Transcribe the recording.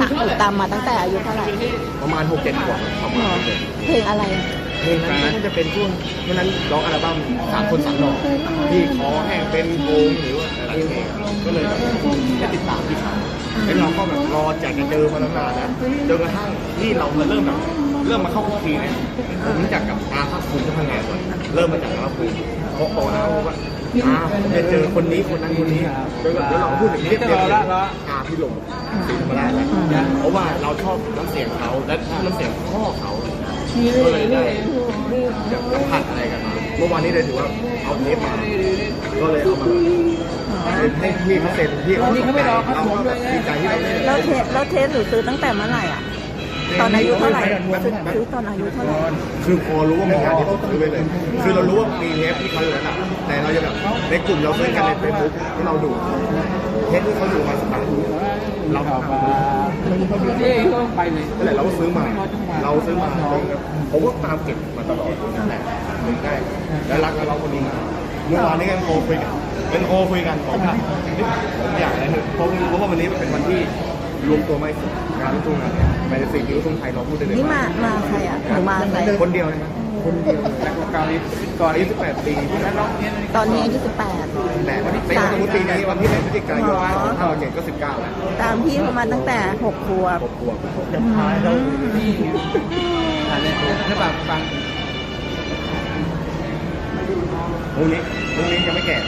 ตามตามมาตั้งแต่อายุเท่าไหร่ประมาณหกเจ็ดขวบประมาณนั้นเลยเพลงอะไรเพลงนั้นน่าจะเป็นช่วงช่วงนั้นร้องอัลบั้มสามคนสามดอกที่คอแห้งเป็นโกงหรือว่าอะไรเพลงก็เลยแบบได้ติดตามพี่เขาแล้วเราก็แบบรออยากจะเจอมาตั้งนานนะจนกระทั่งที่เรามาเริ่มแบบเริ่มมาเข้าคุกคีเนี่ยผมรู้จักกับอาภาคภูมิที่พังงานก่อนเริ่มมาจากอาภาคภูมิเพราะบอกนะว่า จะเจอคนนี้คนนั้นคนนี้แล้วแล้วเราก็พูดถึงเรียบเรียบอาพี่หลงศรีธรรมราชนะเพราะว่าเราชอบน้ำเสียงเขาและน้ำเสียงพ่อเขาก็เลยได้แบบสัมผัสอะไรกันมาเมื่อวานนี้เลยถือว่าเอาเทปมา ก็เลยเอามาให้พี่เขาเซ็นพี่เขาส่งไปเราก็แบบดีใจที่เราได้แล้วเทสแล้วเทสหนูซื้อตั้งแต่เมื่อไหร่อะ ตอนอายุเท่าไหร่ซื้อซื้อตอนอายุเท่าไหร่คือพอรู้ว่ามีงานที่เขาซื้อไปเลย คือเรารู้ว่ามีเทปที่เขาอยู่แล้วล่ะแต่เราจะแบบในกลุ่มเราเพื่อนกันในเฟซบุ๊กที่เราดูเทปที่เขาอยู่มาสักพักเราทำเอ้ยก็ไปเลยนั่นแหละเราก็ซื้อมา เราซื้อมาผมก็ตามเก็บมาตลอดนั่นแหละได้แล้วรักแล้วเราคนนี้มาเมื่อวานนี้ยังโทรคุยกันเป็นโทรคุยกันบอกว่าผมอยากอะไรเพราะเพราะว่าวันนี้เป็นวันที่ รวมตัวไม่สุดงานลูกทุ่งงานเนี่ยในสิ่งที่ลูกทุ่งไทยเราพูดได้เลยนี่มามาใครอะหนูมาใครคนเดียวนะครับคนเดียวแล้วก็การนี้ก่อนอายุ18ปีแล้วน้องเนี่ยตอนนี้อายุ18แต่วันที่เป็นสมมติปีนี้วันที่1พฤศจิกายน2567ก็ 19 แล้วตามพี่ประมาณตั้งแต่6ขวบครบครัวอันนี้ถ้าฟังฟังพรุ่งนี้พรุ่งนี้จะไม่แก่